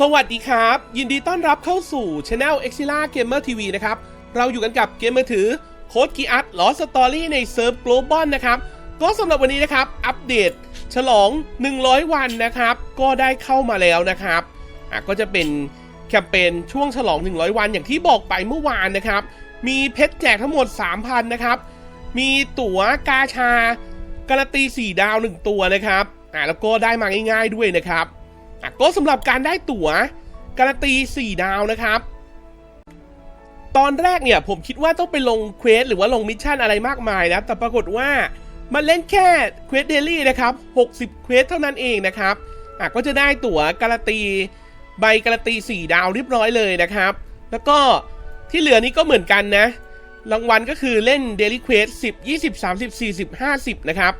สวัสดีครับ ยินดีต้อนรับเข้าสู่ช anel e x i l a Gamer TV นะครับ เราอยู่กันกับเกมมือถือโค้ดกีอัตลอสตอรี่ในเซิร์ฟ Global นะครับ ก็สำหรับวันนี้นะครับ อัปเดตฉลอง 100 วันนะครับ ก็ได้เข้ามาแล้วนะครับอะก็จะเป็นแคมเปญช่วงฉลอง 100 วันอย่างที่บอกไปเมื่อวานนะครับ มีเพชรแจกทั้งหมด 3,000 นะครับ มีตั๋วกาชาการันตี 4 ดาว 1 ตัวนะครับอะแล้วก็ได้มาง่าย ๆด้วยนะครับ ก็สำหรับการได้ตั๋วการันตี 4 ดาวนะครับ ตอนแรกเนี่ยผมคิดว่าต้องไปลงเควสหรือว่าลงมิชชั่นอะไรมากมายนะ แต่ปรากฏว่ามันเล่นแค่เควสเดลี่นะครับ 60 เควสเท่านั้นเองนะครับอะก็จะได้ตั๋วการันตีใบการันตี 4 ดาวเรียบร้อยเลยนะครับ แล้วก็ที่เหลือนี้ก็เหมือนกันนะ รางวัลก็คือเล่น Daily Quest 10 20 30 40 50 นะครับ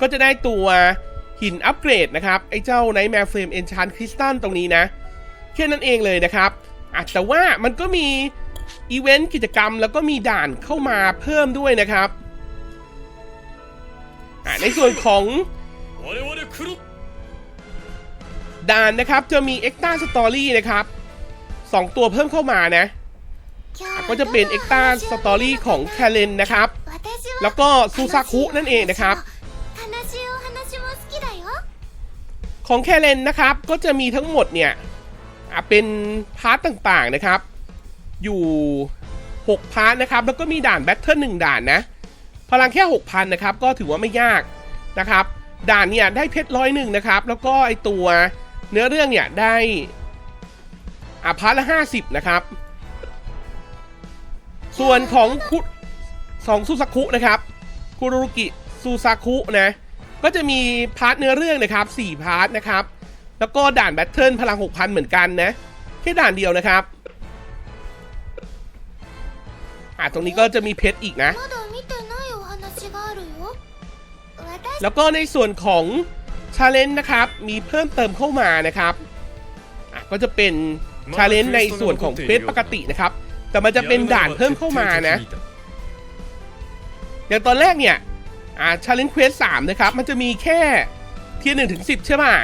ก็จะได้ตัว หินอัปเกรดนะครับ ไอ้เจ้า Nightmare Flame Enchant Crystal ตรงนี้นะ แค่นั้นเองเลยนะครับอ่ะแต่ว่ามันก็มีอีเวนต์กิจกรรมแล้วก็มีด่านเข้ามาเพิ่มด้วยนะครับอ่ะในส่วนของ 我々黒 ด่านนะครับจะมี Extra Story นะครับสองตัวเพิ่มเข้ามานะอ่ะก็จะเป็น Extra Story ของ k a r e n นะครับ แล้วก็ซูซาคุนั่นเองนะครับ ของแคเรนนะครับก็จะมีทั้งหมดเนี่ยเป็นพาร์ทต่างๆนะครับ อยู่ 6 พาร์ทนะครับ แล้วก็มีด่านแบทเทิลหนึ่งด่านนะ พลังแค่ 6,000 นะครับ ก็ถือว่าไม่ยากนะครับ ด่านเนี่ยได้เพชรร้อยหนึ่งนะครับ แล้วก็ไอตัวเนื้อเรื่องเนี่ยได้อะพาร์ทละ50นะครับ ส่วนของคุสองซูซาคุนะครับคุรุกิซูซาคุนะ ก็จะมีพาร์ทเนื้อเรื่องนะครับ4พาร์ทนะครับ แล้วก็ด่านแบทเทิลพลัง 6,000 เหมือนกันนะ แค่ด่านเดียวนะครับ อะตรงนี้ก็จะมีเพชรอีกนะ แล้วก็ในส่วนของชาเลนจ์นะครับ มีเพิ่มเติมเข้ามานะครับอะก็จะเป็นชาเลนจ์ในส่วนของเพชรปกตินะครับ แต่มันจะเป็นด่านเพิ่มเข้ามานะ อย่างตอนแรกเนี่ย อ่าชาเลนจ์เควสสามนะครับ มันจะมีแค่เทียร์หนึ่งถึงสิบใช่ป่ะ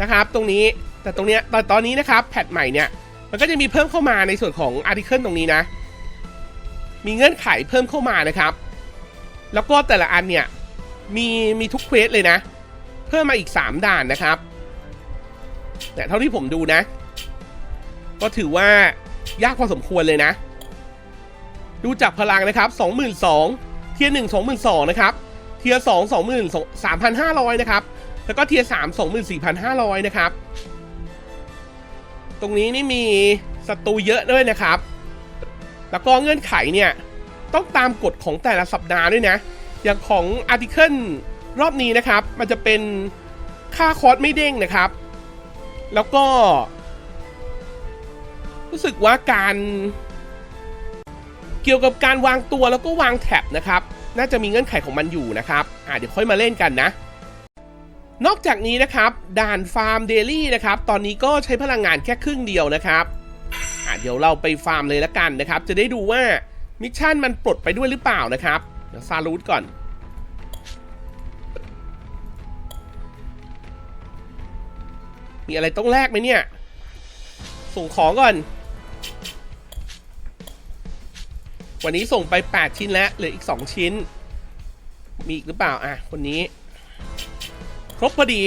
นะครับ ตรงนี้แต่ตรงเนี้ยตอนตอนนี้นะครับแพทใหม่เนี่ย มันก็จะมีเพิ่มเข้ามาในส่วนของอาร์ติเคิลตรงนี้นะ มีเงื่อนไขเพิ่มเข้ามานะครับ แล้วก็แต่ละอันเนี่ย มีมีทุกเควสเลยนะ เพิ่มมาอีก 3 ด่านนะครับ แต่เท่าที่ผมดูนะ ก็ถือว่ายากพอสมควรเลยนะ ดูจากพลังนะครับ 22,000 เทียร์1 22,000นสองนะครับ เทียร์2 23,500นสามพันห้าร้อยนะครับ แล้วก็เทียร์3 24,500นะครับ ตรงนี้นี่มีศัตรูเยอะด้วยนะครับ แล้วก็เงื่อนไขเนี่ยต้องตามกฎของแต่ละสัปดาห์ด้วยนะ อย่างของอาร์ติเคิลรอบนี้นะครับ มันจะเป็นค่าคอร์สไม่เด้งนะครับ แล้วก็ รู้สึกว่าการ เกี่ยวกับการวางตัวแล้วก็วางแท็บนะครับ น่าจะมีเงื่อนไขของมันอยู่นะครับอ่าเดี๋ยวค่อยมาเล่นกันนะ นอกจากนี้นะครับ ด่านฟาร์มเดลี่นะครับ ตอนนี้ก็ใช้พลังงานแค่ครึ่งเดียวนะครับอ่าเดี๋ยวเราไปฟาร์มเลยละกันนะครับ จะได้ดูว่ามิชชั่นมันปลดไปด้วยหรือเปล่านะครับเดี๋ยวซารูทก่อนมีอะไรต้องแลกไหมเนี่ย ส่งของก่อน วันนี้ส่งไป 8 ชิ้นแล้วเหลืออีก 2 ชิ้น มีอีกหรือเปล่า อะ คนนี้ ครบพอดี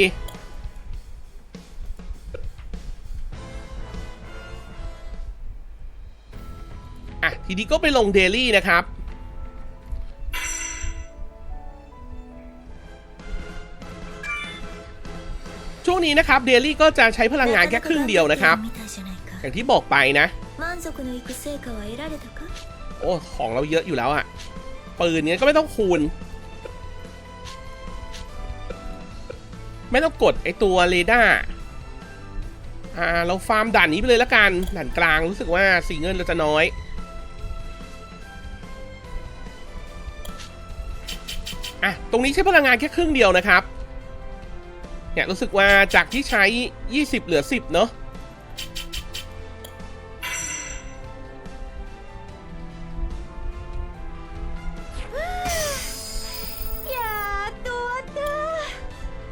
อะ ทีนี้ก็ไปลงเดลี่นะครับช่วงนี้นะครับเดลี่ก็จะใช้พลังงานแค่ครึ่งเดียวนะครับ อย่างที่บอกไปนะ โอ้ ของเราเยอะอยู่แล้วอะปืนเนี้ยก็ไม่ต้องคูณ ไม่ต้องกดไอตัวเรดาร์อ่าเราฟาร์มด่านนี้ไปเลยละกันด่านกลางรู้สึกว่าสีเงินเราจะน้อยอะตรงนี้ใช้พลังงานแค่ครึ่งเดียวนะครับเนี่ยรู้สึกว่าจากที่ใช้ 20 เหลือ 10 เนาะ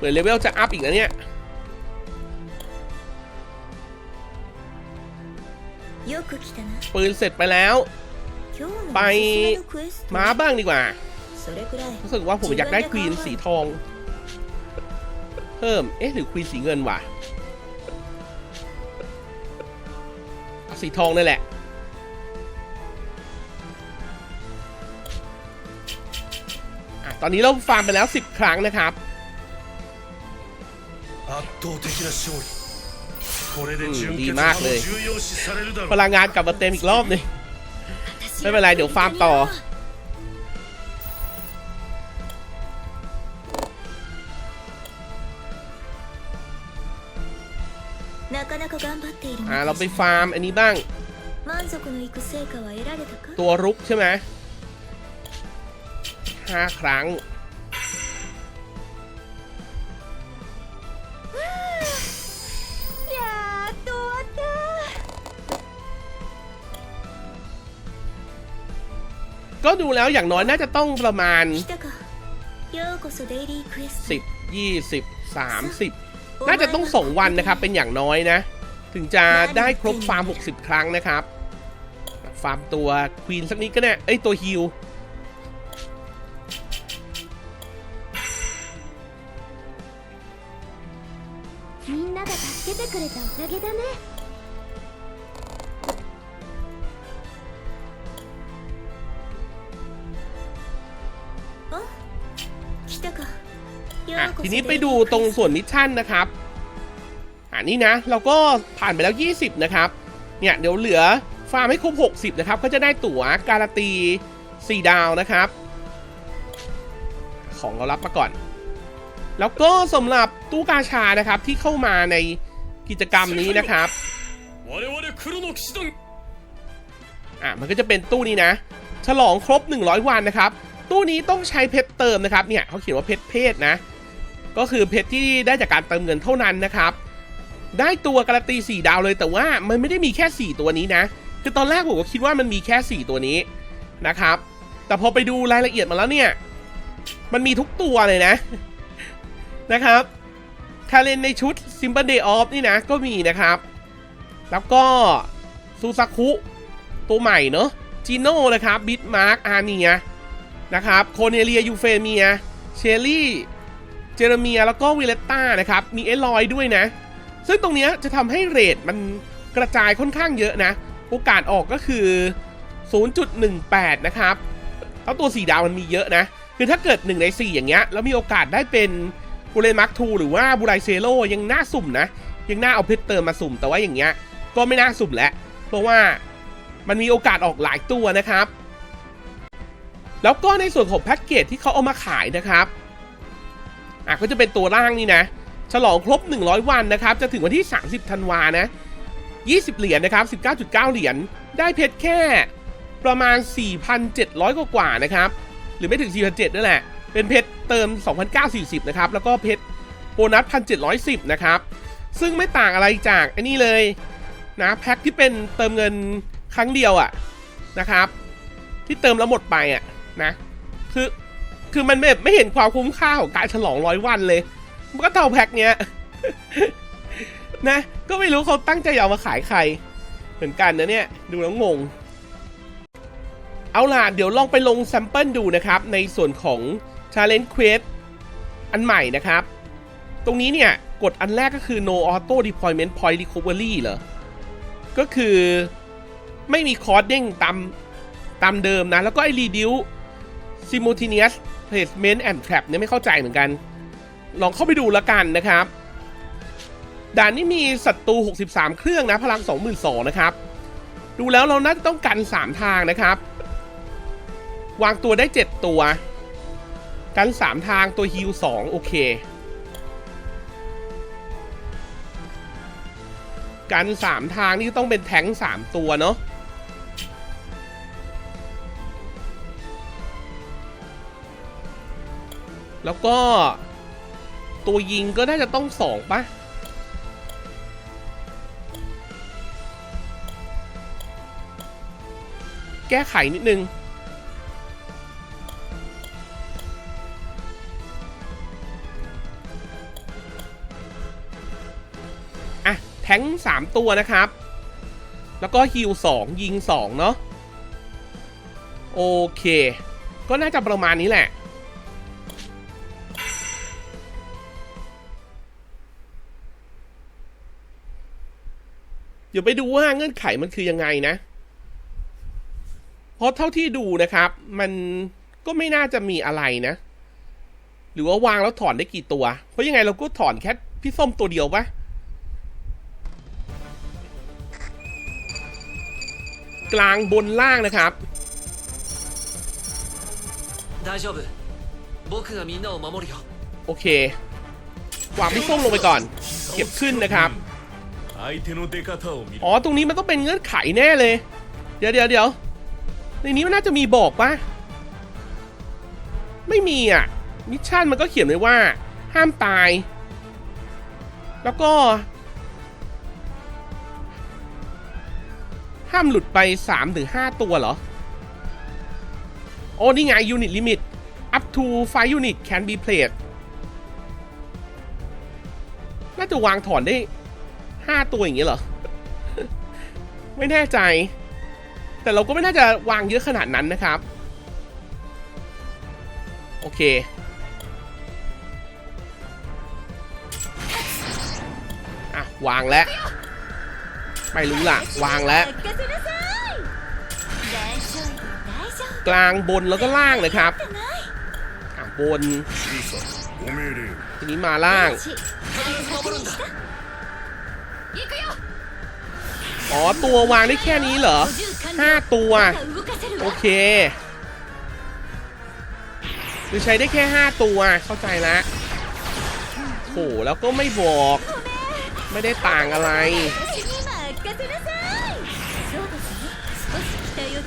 มือนเลเวลจะอัพอีกนะเนี่ยปืนเสร็จไปแล้ว ไปม้าบ้างดีกว่ารู้สึกว่าผมอยากได้ควีนสีทอง เพิ่ม เอ๊ะ หรือควีนสีเงินวะสีทองนั่นแหละ ตอนนี้เราฟาร์มไปแล้ว 10 ครั้งนะครับ 倒的な勝利これでうん準いい決マークでも重要視されるだろ พ う ลังงานกลับมาเต็มอีกรอบหนึง ไม่เป็นไรเดี๋ยวฟาร์มต่อ なかなか頑張っている อ่ะ み เรา た ไป いじゃ ฟาร์มอันนี้บ้าง 満足のいく成果は得られたか ตัวรุกใช่ไหมห้าครั้ง ก็ดูแล้วอย่างน้อยน่าจะต้องประมาณ た来たかようこそデイリークエスト10 20 30 น่าจะต้องส่งวันนะครับ เป็นอย่างน้อยนะ ถึงจะได้ครบฟาร์ม 60 ครั้งนะครับ ฟาร์มตัวควีนสักนิดก็ได้เอ้ย ตัวฮิล みんなが助けてくれたおかげだね ทีนี้ไปดูตรงส่วนมิชชั่นนะครับอะนี่นะ เราก็ผ่านไปแล้ว 20 นะครับ เนี่ยเดี๋ยวเหลือฟาร์มให้ครบ 60 นะครับ ก็จะได้ตั๋วการันตี 4 ดาวนะครับ ของเรารับมาก่อน แล้วก็สำหรับตู้กาชานะครับที่เข้ามาในกิจกรรมนี้นะครับอะมันก็จะเป็นตู้นี้นะ ฉลองครบ 100 วันนะครับ ตู้นี้ต้องใช้เพชรเติมนะครับ เนี่ยเขาเขียนว่าเพชรเพศนะ ก็คือเพชรที่ได้จากการเติมเงินเท่านั้นนะครับ ได้ตัวการันตี4ดาวเลยแต่ว่ามันไม่ได้มีแค่ 4 ตัวนี้นะ คือตอนแรกผมก็คิดว่ามันมีแค่ 4 ตัวนี้นะครับ แต่พอไปดูรายละเอียดมาแล้วเนี่ย มันมีทุกตัวเลยนะนะครับคาเลนในชุด Simple Day Off นี่นะก็มีนะครับ แล้วก็ซูซาคุตัวใหม่เนอะจีโน่นะครับบิทมาร์กอาเนียนะครับโคเนเลียยูเฟเมียเชลลี่ เจเรเมียแล้วก็วิเลตต้านะครับ มีเอลอยด้วยนะ ซึ่งตรงนี้จะทำให้เรทมันกระจายค่อนข้างเยอะนะ โอกาสออกก็คือ 0.18 นะครับแล้วตัว 4 ดาวมันมีเยอะนะ คือถ้าเกิด 1 ใน 4 อย่างเงี้ย แล้วมีโอกาสได้เป็นบูเรมาร์คทูหรือว่าบูไรเซโลยังน่าสุ่มนะ ยังน่าเอาเพชรเติมมาสุ่ม แต่ว่าอย่างเงี้ยก็ไม่น่าสุ่มแล้ว เพราะว่ามันมีโอกาสออกหลายตัวนะครับ แล้วก็ในส่วนของแพ็กเกจที่เขาเอามาขายนะครับ อะก็จะเป็นตัวล่างนี่นะ ฉลองครบ 100 วันนะครับ จะถึงวันที่ 30ธันวานะ 20 เหรียญนะครับ 19.9 เหรียญ ได้เพชรแค่ประมาณ 4,700 กว่ากว่าๆนะครับ หรือไม่ถึง 4,700นั่นแหละ เป็นเพชรเติม 2,940 นะครับ แล้วก็เพชรโบนัส 1,710 นะครับ ซึ่งไม่ต่างอะไรจากไอันนี้เลยนะแพ็คที่เป็นเติมเงินครั้งเดียวอะนะครับ ที่เติมแล้วหมดไปอะนะ คือ คือมันแบบไม่เห็นความคุ้มค่าของการฉลองร้อยวันเลย มันก็เท่าแพ็คเนี้ย นะ ก็ไม่รู้เขาตั้งใจเอามาขายใคร เหมือนกันนะเนี่ย ดูแล้วงง เอาล่ะ เดี๋ยวลองไปลงแซมเปิลดูนะครับ ในส่วนของ Challenge Quest อันใหม่นะครับ ตรงนี้เนี่ย กดอันแรกก็คือ no auto deployment point recovery เหรอ ก็คือไม่มีคอร์สเด้งตามตามเดิมนะ แล้วก็ไอ้ reduce simultaneous placement and trap เนี่ยไม่เข้าใจเหมือนกัน ลองเข้าไปดูล้วกันนะครับ ด่านนี้มีศัตรู 63 เครื่องนะ พลัง 22,000นะครับ ดูแล้วเราน่าจะต้องกัน 3 ทางนะครับ วางตัวได้ 7 ตัว กัน 3 ทางตัวฮิล2โอเค กันสามทางนี่ต้องเป็นแท้งสามตัวเนาะ แล้วก็ ตัวยิงก็น่าจะต้องสองปะแก้ไขนิดนึงอะแท้งสามตัวนะครับ แล้วก็ฮิลสองยิงสองเนาะโอเค ก็น่าจะประมาณนี้แหละ เดี๋ยวไปดูว่าเงื่อนไขมันคือยังไงนะ เพราะเท่าที่ดูนะครับ มันก็ไม่น่าจะมีอะไรนะ หรือว่าวางแล้วถอนได้กี่ตัว เพราะยังไงเราก็ถอนแค่พี่ส้มตัวเดียวปะกลางบนล่างนะครับโอเค วางพี่ส้มลงไปก่อน เก็บขึ้นนะครับ อ๋อตรงนี้มันต้องเป็นเงื่อนไขแน่เลย เดี๋ยวเดี๋ยวเดี๋ยวในนี้มันน่าจะมีบอกปะไม่มีอะมิชชั่นมันก็เขียนไว้ว่า ห้ามตาย แล้วก็ ห้ามหลุดไป3-5ตัวเหรอ โอ้นี่ไง unit limit up to 5 unit can be played น่าจะวางถอนได้ ห้าตัวอย่างเงี้ยเหรอ ไม่แน่ใจ แต่เราก็ไม่น่าจะวางเยอะขนาดนั้นนะครับ โอเค อะ วางแล้ว ไม่รู้ล่ะ วางแล้ว กลางบนแล้วก็ล่างเลยครับบน ทีนี้มาล่าง อ๋อตัววางได้แค่นี้เหรอห้าตัว โอเคคือใช้ได้แค่ห้าตัวเข้าใจละโหแล้วก็ไม่บอก ไม่ได้ต่างอะไร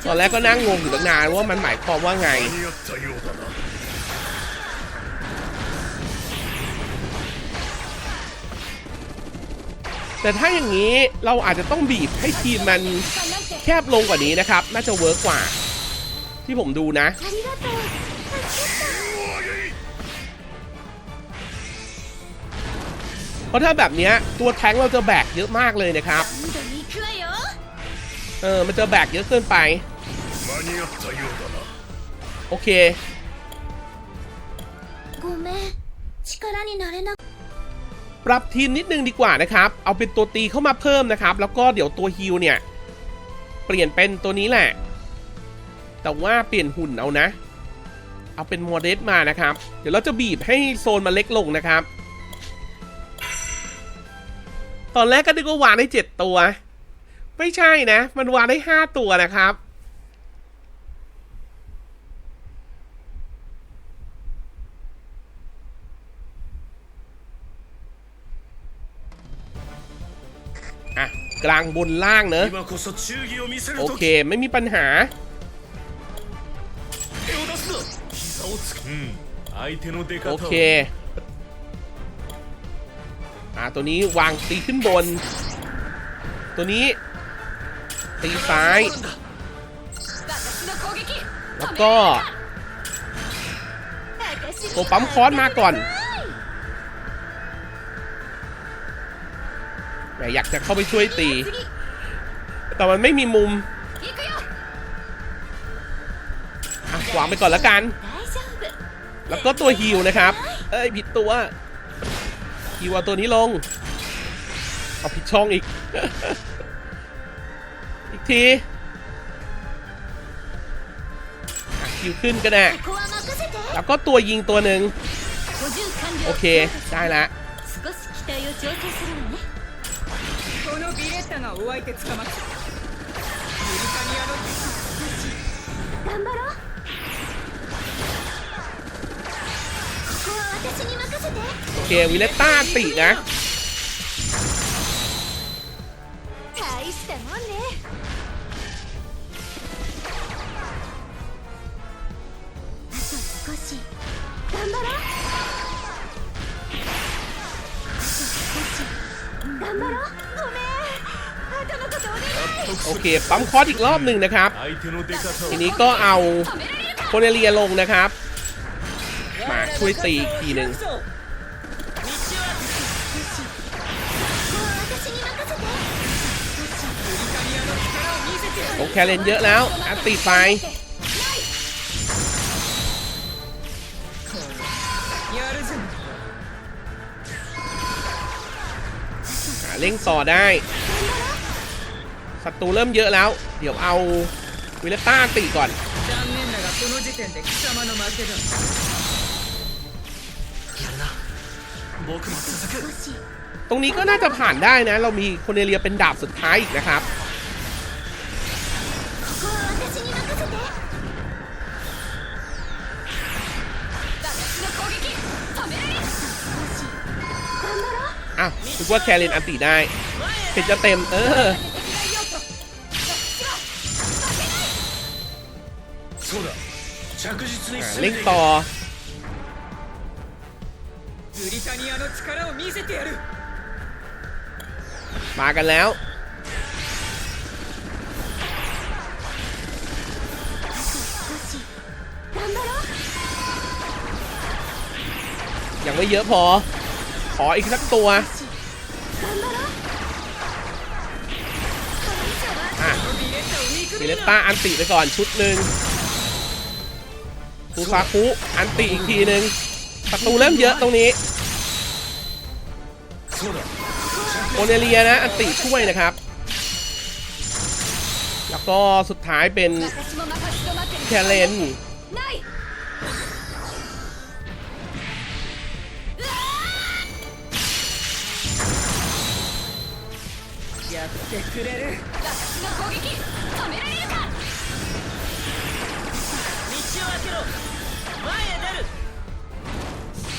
ตอนแรกก็นั่งงงอยู่ตั้งนานว่ามันหมายความว่าไง แต่ถ้าอย่างนี้เราอาจจะต้องบีบให้ทีมมันแคบลงกว่านี้นะครับ น่าจะเวิร์กกว่า ที่ผมดูนะ เพราะถ้าแบบนี้ตัวแทงเราจะแบกเยอะมากเลยนะครับ เออ มันจะแบกเยอะเกินไป โอเค ปรับทีมนิดนึงดีกว่านะครับ เอาเป็นตัวตีเข้ามาเพิ่มนะครับ แล้วก็เดี๋ยวตัวฮิลเนี่ย เปลี่ยนเป็นตัวนี้แหละ แต่ว่าเปลี่ยนหุ่นเอานะ เอาเป็นโมเดสมานะครับ เดี๋ยวเราจะบีบให้โซนมันเล็กลงนะครับ ตอนแรกก็นึกว่าวางได้เจ็ดตัว ไม่ใช่นะ มันวางได้ห้าตัวนะครับ กลางบนล่างเนอะโอเคไม่มีปัญหาโอเคอ่าตัวนี้วางตีขึ้นบน ตัวนี้ ตีซ้าย แล้วก็ตัปั๊มคอสมาก่อน แต่อยากจะเข้าไปช่วยตี แต่มันไม่มีมุมวางไปก่อนละกัน แล้วก็ตัวฮิวนะครับ เอ้ยผิดตัวฮิวเอาตัวนี้ลง เอาผิดช่องอีก อีกทีฮิวขึ้นก็ได้ แล้วก็ตัวยิงตัวหนึ่งโอเค ได้ละ このビレッタがお相手捕まったユルカニアの頑張ろうここは私に任せて โอเค วิเลตต้าตินะ 大したもんね คปั๊มคอสอีกรอบหนึ่งนะครับ ทีนี้ก็เอาโคเนเรียลงนะครับ มาช่วยตีอีกทีหนึ่งโอเคเลนเยอะแล้วอัตติไปเล่งต่อได้ ศัตรูเริ่มเยอะแล้ว เดี๋ยวเอาวิเลต้าตีก่อน ตรงนี้ก็น่าจะผ่านได้นะ เรามีโคเนเลียเป็นดาบสุดท้ายอีกนะครับอ้าวคิดว่าแคลรินอันตีได้เป็นจะเต็ม เออ ล่งต่อมากันแล้ว ยังไม่เยอะพอ ขออีกสักตัวอะมีเลต้าอันติไปก่อนชุดหนึ่ง ฟูซาคุอันติอีกทีหนึ่งศัตรูเริ่มเยอะตรงนี้ そうだ โอเนเลียนะ อันติช่วยนะครับ แล้วก็สุดท้ายเป็น 私も任せ止まってる แคเรน ないやってくれる私の攻撃止められるか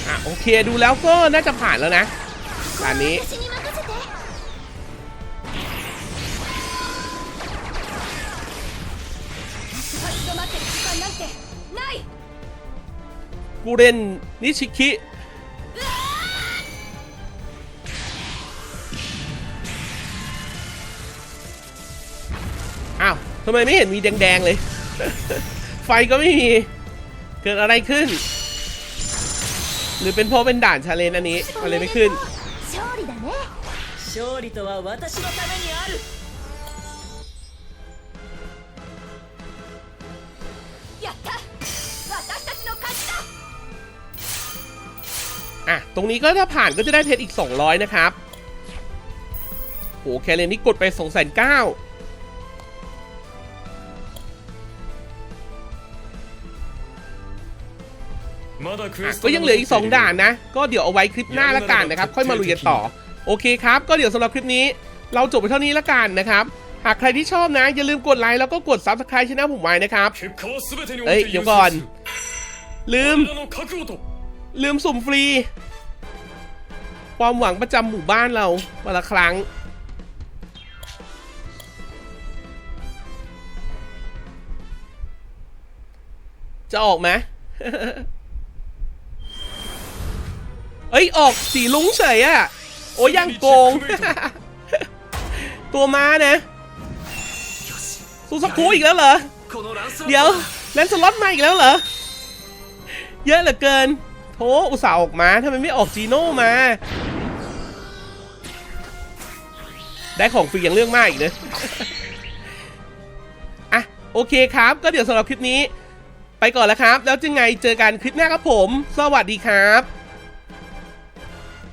อะโอเคดูแล้วก็น่าจะผ่านแล้วนะตอนนี้กูเรนนิชิคิอ้าวทำไมไม่เห็นมีแดง ๆ เลย ไฟก็ไม่มี เกิดอะไรขึ้น หรือเป็นเพราะเป็นด่านชาเลนอันนี้อะไรไม่ขึ้นอะ ตรงนี้ก็ถ้าผ่านก็จะได้เพชรอีก 200 นะครับโหแคเลนนี่กดไป2 9 0 0 0 ก็ยังเหลืออีก 2 ด่านนะ ก็เดี๋ยวเอาไว้คลิปหน้าละกันนะครับ ค่อยมาลุยกันต่อ โอเคครับ ก็เดี๋ยวสำหรับคลิปนี้ เราจบไปเท่านี้ละกันนะครับ หากใครที่ชอบนะ อย่าลืมกดไลค์แล้วก็กดซับสไคร b e ช่องผมไว้นะครับเอ้ยเดี๋ยวก่อน ลืม ลืมสุ่มฟรีความหวังประจำหมู่บ้านเราวันละครั้งจะออกไหม เอ้ยออกสีลุงเฉยอะโอ้ยังโกง ตัวม้านะซูซักคูอีกแล้วเหรอ เดี๋ยวแลนสล็อตมาอีกแล้วเหรอ เยอะเหลือเกิน โถอุตส่าห์ออกมาทำไมไม่ออกจีโน่มา ได้ของฟรีอย่างเรื่องมากอีกเนอะอะโอเคครับ ก็เดี๋ยวสำหรับคลิปนี้ ไปก่อนแล้วครับ แล้วจึงไงเจอกันคลิปหน้าครับผม สวัสดีครับ